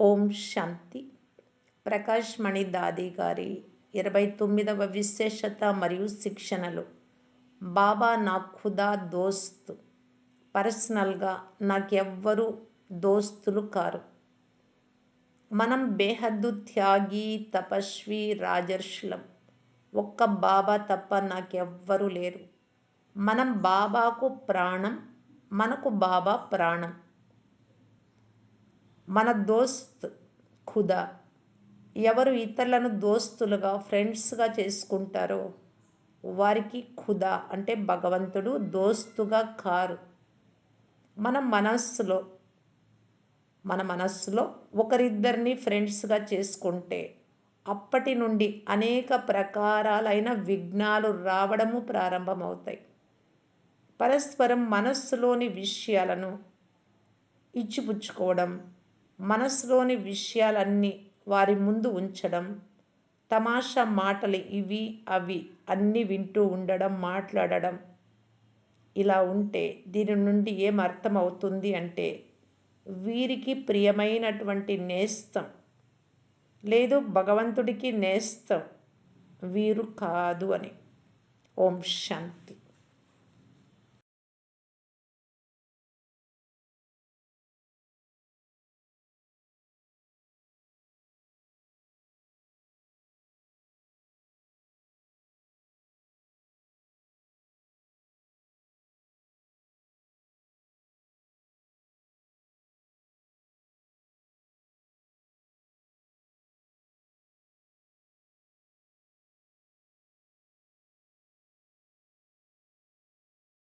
ఓం శాంతి. ప్రకాష్ మణి దాది గారి ఇరవై తొమ్మిదవ విశేషత మరియు శిక్షణలు. బాబా నా ఖుదా దోస్త్. పర్సనల్గా నాకెవ్వరు దోస్తులు కారు. మనం బేహద్దు త్యాగి తపస్వి రాజర్షులం. ఒక్క బాబా తప్ప నాకెవ్వరు లేరు. మనం బాబాకు ప్రాణం మనకు బాబా ప్రాణం. మన దోస్త్ ఖుదా. ఎవరు ఇతరులను దోస్తులుగా ఫ్రెండ్స్గా చేసుకుంటారో వారికి ఖుదా అంటే భగవంతుడు దోస్తుగా కారు. మన మనస్సులో మన మనస్సులో ఒకరిద్దరిని ఫ్రెండ్స్గా చేసుకుంటే అప్పటి నుండి అనేక ప్రకారాలైన విఘ్నాలు రావడము ప్రారంభమవుతాయి. పరస్పరం మనస్సులోని విషయాలను ఇచ్చిపుచ్చుకోవడం మనసులోని విషయాలన్నీ వారి ముందు ఉంచడం తమాషా మాటలు ఇవి అవి అన్నీ వింటూ ఉండడం మాట్లాడడం. ఇలా ఉంటే దీని నుండి ఏం అర్థమవుతుంది అంటే వీరికి ప్రియమైనటువంటి నేస్తం. లేదు భగవంతుడికి నేస్తం. వీరు కాదు అని. ఓం శాంతి.